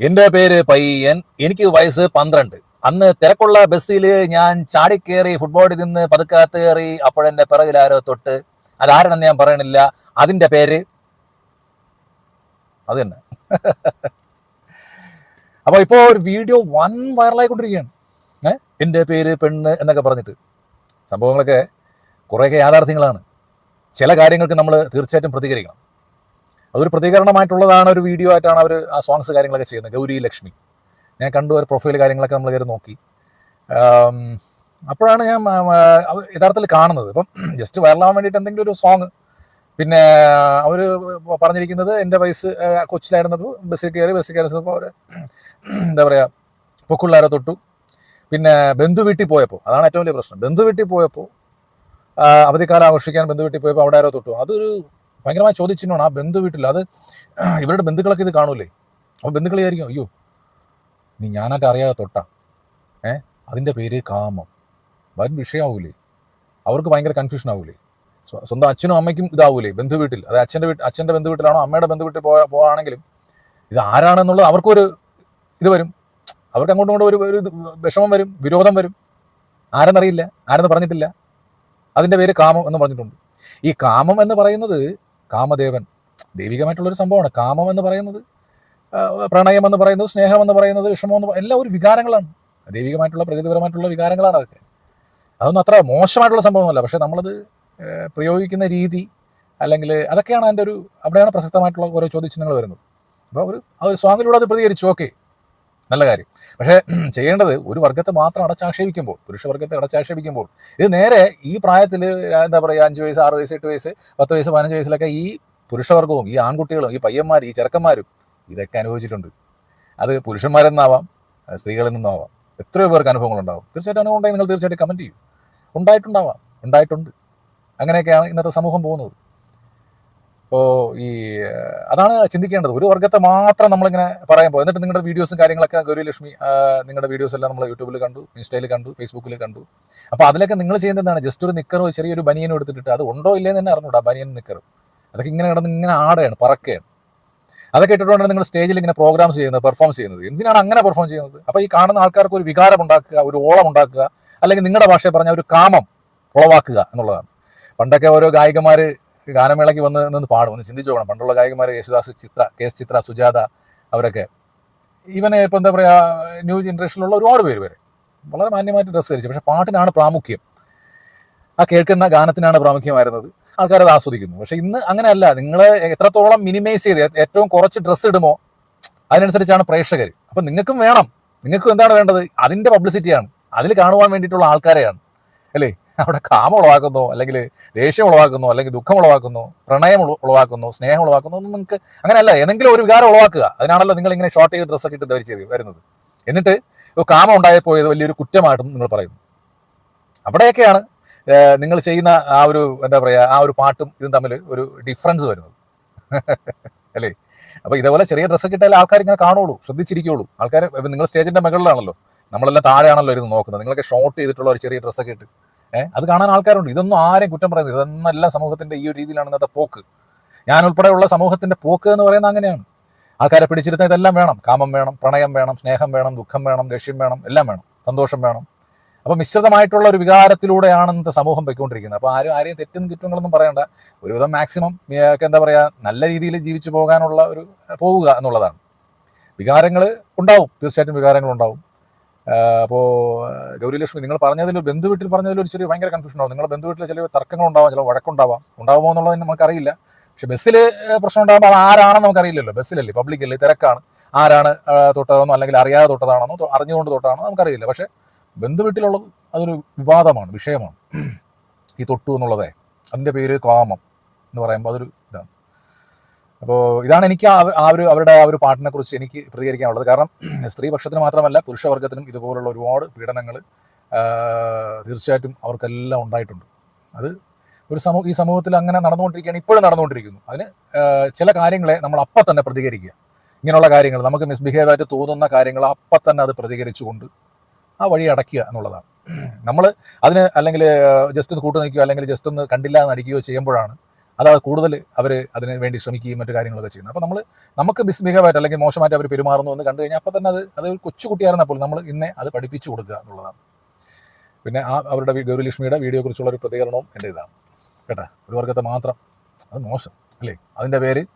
എന്റെ പേര് പയ്യൻ. എനിക്ക് വയസ്സ് പന്ത്രണ്ട്. അന്ന് തിരക്കുള്ള ബസ്സിൽ ഞാൻ ചാടിക്കേറി ഫുട്ബോളിൽ നിന്ന് പതുക്കാത്ത കയറി അപ്പോഴെന്റെ പിറകിലാരോ തൊട്ട്. അതാരെന്ന് ഞാൻ പറയണില്ല. അതിന്റെ പേര്? അത് തന്നെ. അപ്പൊ ഇപ്പോ ഒരു വീഡിയോ വൻ വൈറലായിക്കൊണ്ടിരിക്കുകയാണ്. ഏഹ് എന്റെ പേര് പെണ്ണ് എന്നൊക്കെ പറഞ്ഞിട്ട്. സംഭവങ്ങളൊക്കെ കുറേയൊക്കെ യാഥാർത്ഥ്യങ്ങളാണ്. ചില കാര്യങ്ങൾക്ക് നമ്മൾ തീർച്ചയായിട്ടും പ്രതികരിക്കണം. അതൊരു പ്രതികരണമായിട്ടുള്ളതാണ് ഒരു വീഡിയോ ആയിട്ടാണ് അവർ ആ സോങ്സ് കാര്യങ്ങളൊക്കെ ചെയ്യുന്നത്. ഗൗരി ലക്ഷ്മി. ഞാൻ കണ്ടു ഒരു പ്രൊഫൈൽ കാര്യങ്ങളൊക്കെ നമ്മൾ കയറി നോക്കി. അപ്പോഴാണ് ഞാൻ യഥാർത്ഥത്തിൽ കാണുന്നത്. ഇപ്പം ജസ്റ്റ് വൈറലാവാൻ വേണ്ടിയിട്ട് എന്തെങ്കിലും ഒരു സോങ് പിന്നെ അവർ പറഞ്ഞിരിക്കുന്നത് എന്റെ വയസ്സ് കൊച്ചിലായിരുന്നപ്പോൾ ബസ്സിൽ കയറി ബസ്സിൽ കയറി അവർ എന്താ പറയുക പൊക്കുള്ളാരെ തൊട്ടു. പിന്നെ ബന്ധു വീട്ടിൽ പോയപ്പോൾ അതാണ് ഏറ്റവും വലിയ പ്രശ്നം. ബന്ധു വീട്ടിൽ പോയപ്പോൾ അവധിക്കാലം ആഘോഷിക്കാൻ ബന്ധു വീട്ടിൽ പോയപ്പോൾ അവിടെ ആരോ തൊട്ടു. അതൊരു ഭയങ്കരമായ ചോദ്യചിഹ്നമാണ് ആ ബന്ധു വീട്ടിൽ. അത് ഇവരുടെ ബന്ധുക്കളൊക്കെ ഇത് കാണൂലേ? അപ്പോൾ ബന്ധുക്കൾ അയ്യോ നീ ഞാനായിട്ട് അറിയാതെ തൊട്ട. ഏ അതിന്റെ പേര് കാമം. വൻ വിഷയമാവൂലേ അവർക്ക് ഭയങ്കര കൺഫ്യൂഷൻ ആവൂലേ? സ്വ- സ്വന്തം അച്ഛനും അമ്മയ്ക്കും ഇതാവൂലേ ബന്ധു വീട്ടിൽ? അത് അച്ഛന്റെ വീട്ടിൽ അച്ഛന്റെ ബന്ധു വീട്ടിലാണോ അമ്മയുടെ ബന്ധു വീട്ടിൽ പോയ പോവാണെങ്കിലും ഇത് ആരാണെന്നുള്ളത് അവർക്കൊരു ഇത് വരും. അവർക്ക് അങ്ങോട്ടും ഇങ്ങോട്ടും ഒരു ഒരു വിഷമം വരും വിരോധം വരും. ആരെന്നറിയില്ല ആരെന്ന് പറഞ്ഞിട്ടില്ല. അതിന്റെ പേര് കാമം എന്ന് പറഞ്ഞിട്ടുണ്ട്. ഈ കാമം എന്ന് പറയുന്നത് കാമദേവൻ. ദൈവികമായിട്ടുള്ളൊരു സംഭവമാണ്. കാമം എന്ന് പറയുന്നത് പ്രണയം എന്ന് പറയുന്നത് സ്നേഹം എന്ന് പറയുന്നത് വിഷമം എന്ന് എല്ലാം ഒരു വികാരങ്ങളാണ്. ദൈവികമായിട്ടുള്ള പ്രകൃതിപരമായിട്ടുള്ള വികാരങ്ങളാണ് അതൊക്കെ. അതൊന്നും അത്ര മോശമായിട്ടുള്ള സംഭവമല്ല പക്ഷേ നമ്മളത് പ്രയോഗിക്കുന്ന രീതി അല്ലെങ്കിൽ അതൊക്കെയാണ് അതിന്റെ ഒരു അവിടെയാണ് പ്രസക്തമായിട്ടുള്ള ഓരോ ചോദ്യചിഹ്നങ്ങൾ വരുന്നത്. അപ്പോൾ അവർ ആ ഒരു അത് പ്രതികരിച്ചു. ഓക്കെ. നല്ല കാര്യം. പക്ഷേ ചെയ്യേണ്ടത് ഒരു വർഗത്തെ മാത്രം അടച്ചാക്ഷേപിക്കുമ്പോൾ പുരുഷവർഗത്തെ അടച്ചാക്ഷേപിക്കുമ്പോൾ ഇത് നേരെ ഈ പ്രായത്തിൽ എന്താ പറയുക അഞ്ച് വയസ്സ് ആറ് വയസ്സ് എട്ട് വയസ്സ് പത്ത് വയസ്സ് പതിനഞ്ച് വയസ്സിലൊക്കെ ഈ പുരുഷവർഗവും ഈ ആൺകുട്ടികളും ഈ പയ്യന്മാർ ഈ ചെറുക്കന്മാരും ഇതൊക്കെ അനുഭവിച്ചിട്ടുണ്ട്. അത് പുരുഷന്മാരെന്നാവാം സ്ത്രീകളിൽ നിന്നാവാം. എത്രയോ പേർക്ക് അനുഭവങ്ങളുണ്ടാവും തീർച്ചയായിട്ടും അനുഭവം ഉണ്ടെങ്കിൽ നിങ്ങൾ തീർച്ചയായിട്ടും കമന്റ് ചെയ്യും. ഉണ്ടായിട്ടുണ്ടാവാം. ഉണ്ടായിട്ടുണ്ട്. അങ്ങനെയൊക്കെയാണ് ഇന്നത്തെ സമൂഹം പോകുന്നത്. അപ്പോൾ ഈ അതാണ് ചിന്തിക്കേണ്ടത്. ഒരു വർഗത്തെ മാത്രം നമ്മളിങ്ങനെ പറയുമ്പോൾ എന്നിട്ട് നിങ്ങളുടെ വീഡിയോസും കാര്യങ്ങളൊക്കെ ഗൗരി ലക്ഷ്മി നിങ്ങളുടെ വീഡിയോസ് എല്ലാം നമ്മൾ യൂട്യൂബിൽ കണ്ടു ഇൻസ്റ്റയിൽ കണ്ടു ഫേസ്ബുക്കിൽ കണ്ടു. അപ്പോൾ അതിലൊക്കെ നിങ്ങൾ ചെയ്യുന്നത് എന്താണ് ജസ്റ്റ് ഒരു നിക്കറോ ചെറിയൊരു ബനിയൻ എടുത്തിട്ട് അത് ഉണ്ടോ ഇല്ലേന്ന് തന്നെ അറിഞ്ഞൂടാ ബനിയൻ നിക്കറും. അതൊക്കെ ഇങ്ങനെ കിടന്ന് ഇങ്ങനെ ആടയാണ് പറക്കുകയാണ്. അതൊക്കെ ഇട്ടിട്ടുകൊണ്ടാണ് നിങ്ങൾ സ്റ്റേജിൽ ഇങ്ങനെ പ്രോഗ്രാംസ് ചെയ്യുന്നത് പെർഫോം ചെയ്യുന്നത്. എന്തിനാണ് അങ്ങനെ പെർഫോം ചെയ്യുന്നത്? അപ്പോൾ ഈ കാണുന്ന ആൾക്കാർക്ക് ഒരു വികാരം ഉണ്ടാക്കുക ഒരു ഓളം ഉണ്ടാക്കുക അല്ലെങ്കിൽ നിങ്ങളുടെ ഭാഷയിൽ പറഞ്ഞ ഒരു കാമം ഉളവാക്കുക എന്നുള്ളതാണ്. പണ്ടൊക്കെ ഓരോ ഗായികമാർ ഗാനമേളയ്ക്ക് വന്ന് നിന്ന് പാടും. ഒന്ന് ചിന്തിച്ചു പോകണം പണ്ടുള്ള ഗായികമാർ യേശുദാസ് ചിത്ര കെ എസ് ചിത്ര സുജാത അവരൊക്കെ. ഇവനെ ഇപ്പം എന്താ പറയുക ന്യൂ ജനറേഷനിലുള്ള ഒരുപാട് പേര് വരെ വളരെ മാന്യമായിട്ട് ഡ്രസ്സ് ധരിച്ചു. പക്ഷേ പാട്ടിനാണ് പ്രാമുഖ്യം. ആ കേൾക്കുന്ന ഗാനത്തിനാണ് പ്രാമുഖ്യമായിരുന്നത്. ആൾക്കാർ അത് ആസ്വദിക്കുന്നു. പക്ഷെ ഇന്ന് അങ്ങനെയല്ല. നിങ്ങൾ എത്രത്തോളം മിനിമൈസ് ചെയ്ത് ഏറ്റവും കുറച്ച് ഡ്രസ്സ് ഇടുമോ അതിനനുസരിച്ചാണ് പ്രേക്ഷകർ അപ്പം നിങ്ങൾക്കും വേണം. നിങ്ങൾക്കും എന്താണ് വേണ്ടത്? അതിന്റെ പബ്ലിസിറ്റിയാണ് അതിൽ കാണുവാൻ വേണ്ടിയിട്ടുള്ള ആൾക്കാരെയാണ്. അല്ലേ? അവിടെ കാമം ഉളവാക്കുന്നു അല്ലെങ്കിൽ ദേഷ്യം ഉളവാക്കുന്നു അല്ലെങ്കിൽ ദുഃഖം ഉളവാക്കുന്നു പ്രണയം ഉളവാക്കുന്നു സ്നേഹം ഉളവാക്കുന്നു ഒന്നും നിങ്ങൾക്ക് അങ്ങനെയല്ല. ഏതെങ്കിലും ഒരു വികാരം ഉളവാക്കുക. അതിനാണല്ലോ നിങ്ങൾ ഇങ്ങനെ ഷോർട്ട് ചെയ്ത് ഡ്രസ്സൊക്കെ ഇട്ട് ധരിച്ച് വരുന്നത്. എന്നിട്ട് കാമം ഉണ്ടായി പോയത് വലിയൊരു കുറ്റമായിട്ടും നിങ്ങൾ പറയുന്നു അവിടെയൊക്കെയാണ് നിങ്ങൾ ചെയ്യുന്ന ആ ഒരു എന്താ പറയുക ആ ഒരു പാട്ടും ഇതും തമ്മിൽ ഒരു ഡിഫറൻസ് വരുന്നത്. അല്ലേ? അപ്പോൾ ഇതേപോലെ ചെറിയ ഡ്രസ്സ് ഇട്ടാൽ ആൾക്കാർ ഇങ്ങനെ കാണുള്ളൂ ശ്രദ്ധിച്ചിരിക്കുള്ളൂ ആൾക്കാർ നിങ്ങൾ സ്റ്റേജിന്റെ മുകളിലാണല്ലോ. നമ്മളെല്ലാം താഴെയാണല്ലോ ഇരുന്ന് നോക്കുന്നത്. നിങ്ങളൊക്കെ ഷോർട്ട് ചെയ്തിട്ടുള്ള ഒരു ചെറിയ ഡ്രസ്സൊക്കെ ഇട്ട്. അത് കാണാൻ ആൾക്കാരുണ്ട്. ഇതൊന്നും ആരെയും കുറ്റം പറയുന്നത് ഇതൊന്നും എല്ലാ സമൂഹത്തിന്റെ ഈ ഒരു രീതിയിലാണ് ഇന്നത്തെ പോക്ക്. ഞാൻ ഉൾപ്പെടെയുള്ള സമൂഹത്തിന്റെ പോക്ക് എന്ന് പറയുന്നത് അങ്ങനെയാണ്. ആൾക്കാരെ പിടിച്ചിരുന്ന ഇതെല്ലാം വേണം. കാമം വേണം പ്രണയം വേണം സ്നേഹം വേണം ദുഃഖം വേണം ദേഷ്യം വേണം എല്ലാം വേണം. സന്തോഷം വേണം. അപ്പൊ മിശ്രിതമായിട്ടുള്ള ഒരു വികാരത്തിലൂടെയാണ് ഇന്നത്തെ സമൂഹം പോയിക്കൊണ്ടിരിക്കുന്നത്. അപ്പൊ ആരും ആരെയും തെറ്റും കുറ്റങ്ങളൊന്നും പറയണ്ട. ഒരുവിധം മാക്സിമം എന്താ പറയാ നല്ല രീതിയിൽ ജീവിച്ചു പോകാനുള്ള ഒരു പോവുക എന്നുള്ളതാണ്. വികാരങ്ങൾ ഉണ്ടാവും. തീർച്ചയായിട്ടും വികാരങ്ങൾ ഉണ്ടാവും. അപ്പോൾ ഗൗരിലക്ഷ്മി നിങ്ങൾ പറഞ്ഞതിൽ ബന്ധുവീട്ടിൽ ബന്ധു വീട്ടിൽ പറഞ്ഞതിൽ ഒരു ചെറിയ ഭയങ്കര കൺഫ്യൂഷൻ ആവും. നിങ്ങളുടെ ബന്ധു വീട്ടിൽ ചില തർക്കങ്ങൾ ഉണ്ടാവാം ചില വഴക്കുണ്ടാവാം. ഉണ്ടാവുമോ എന്നുള്ളത് നമുക്കറിയില്ല. പക്ഷെ ബസ്സിൽ പ്രശ്നം ഉണ്ടാകുമ്പോൾ അത് ആരാണെന്ന് നമുക്കറിയില്ലല്ലോ. ബസ്സിലല്ലേ? പബ്ലിക്കല്ലേ തിരക്കാണ്. ആരാണ് തൊട്ടതെന്നോ അല്ലെങ്കിൽ അറിയാതെ തൊട്ടതാണെന്നോ അറിഞ്ഞുകൊണ്ട് തൊട്ടതാണോ നമുക്കറിയില്ല. പക്ഷെ ബന്ധു വീട്ടിലുള്ളത് അതൊരു വിവാദമാണ് വിഷയമാണ്. ഈ തൊട്ടു എന്നുള്ളതേ. അതിന്റെ പേര് കാമം എന്ന് പറയുമ്പോൾ അതൊരു ഇതാണ്. അപ്പോൾ ഇതാണ് എനിക്ക് ആ ഒരു അവരുടെ ആ ഒരു പാട്ടിനെ കുറിച്ച് എനിക്ക് പ്രതികരിക്കാനുള്ളത്. കാരണം സ്ത്രീപക്ഷത്തിന് മാത്രമല്ല പുരുഷവർഗത്തിനും ഇതുപോലുള്ള ഒരുപാട് പീഡനങ്ങൾ തീർച്ചയായിട്ടും അവർക്കെല്ലാം ഉണ്ടായിട്ടുണ്ട്. അത് ഒരു സമൂഹ ഈ സമൂഹത്തിൽ അങ്ങനെ നടന്നുകൊണ്ടിരിക്കുകയാണ് ഇപ്പോഴും നടന്നുകൊണ്ടിരിക്കുന്നു. അതിന് ചില കാര്യങ്ങളെ നമ്മൾ അപ്പം തന്നെ പ്രതികരിക്കുക. ഇങ്ങനെയുള്ള കാര്യങ്ങൾ നമുക്ക് മിസ്ബിഹേവ് ആയിട്ട് തോന്നുന്ന കാര്യങ്ങൾ അപ്പം തന്നെ അത് പ്രതികരിച്ചുകൊണ്ട് ആ വഴി അടയ്ക്കുക എന്നുള്ളതാണ്. നമ്മൾ അതിന് അല്ലെങ്കിൽ ജസ്റ്റ് ഒന്ന് കൂട്ടു നിൽക്കുകയോ അല്ലെങ്കിൽ ജസ്റ്റ് ഒന്ന് കണ്ടില്ല എന്ന് അടിക്കുകയോ ചെയ്യുമ്പോഴാണ് അതാണ് കൂടുതൽ അവർ അതിന് വേണ്ടി ശ്രമിക്കുകയും മറ്റു കാര്യങ്ങളൊക്കെ ചെയ്യുന്നത് അപ്പോൾ നമ്മൾ നമുക്ക് മിസ്ബിഹേവായിട്ട് അല്ലെങ്കിൽ മോശമായിട്ട് അവർ പെരുമാറുന്നു എന്ന് കണ്ടു കഴിഞ്ഞാൽ അപ്പോൾ തന്നെ അത് അത് ഒരു കൊച്ചുകുട്ടിയായിരുന്നപ്പോൾ നമ്മൾ ഇന്നെ അത് പഠിപ്പിച്ചു കൊടുക്കുക എന്നുള്ളതാണ്. പിന്നെ ആ അവരുടെ വി- വീഡിയോ കുറിച്ചുള്ള ഒരു പ്രതികരണവും എന്റെ ഇതാണ്. കേട്ടോ? ഒരു വർഗത്തെ മാത്രം. അത് മോശം അല്ലേ? അതിന്റെ പേര്